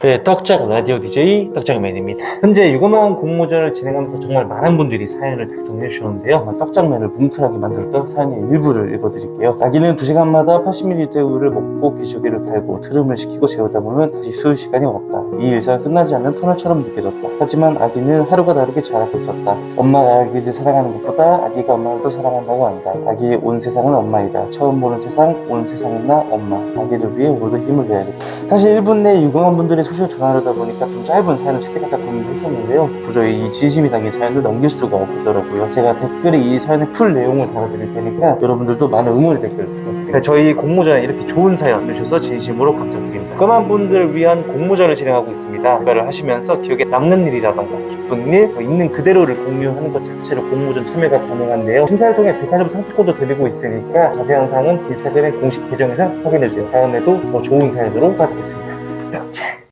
네, 떡작 라디오 DJ 떡작맨입니다. 현재 유거마원 공모전을 진행하면서 정말 많은 분들이 사연을 작성해 주셨는데요. 떡작맨을 뭉클하게 만들었던 사연의 일부를 읽어드릴게요. 아기는 2시간마다 80ml 우유를 먹고 기저귀를 갈고 트름을 시키고 재우다 보면 다시 수유 시간이 왔다. 이 일상은 끝나지 않는 터널처럼 느껴졌다. 하지만 아기는 하루가 다르게 자라고 있었다. 엄마가 아기를 사랑하는 것보다 아기가 엄마를 더 사랑한다고 한다. 아기의 온 세상은 엄마이다. 처음 보는 세상, 온 세상은 나 엄마. 아기를 위해 오늘도 힘을 내야겠다. 사실 1분 내에 유공한 분들의 소식을 전하려다 보니까 좀 짧은 사연을 채택할까 고민을 했었는데요. 도저히 이 진심이 담긴 사연을 넘길 수가 없더라고요. 제가 댓글에 이 사연의 풀 내용을 달아드릴 테니까 여러분들도 많은 응원의 댓글 부탁드립니다. 저희 공모전에 이렇게 좋은 사연 주셔서 진심으로 감사드립니다. 그만 분들을 위한 공모전을 진행하 고 있습니다. 그거를 하시면서 기억에 남는 일이라던가 기쁜 일, 더 있는 그대로를 공유하는 것 자체로 공모전 참여가 가능한데요. 심사를 통해 백화점 상품권도 드리고 있으니까 자세한 사항은 인스타그램 공식 계정에서 확인해주세요. 다음에도 더 좋은 사연으로 찾아뵙겠습니다. 뿅차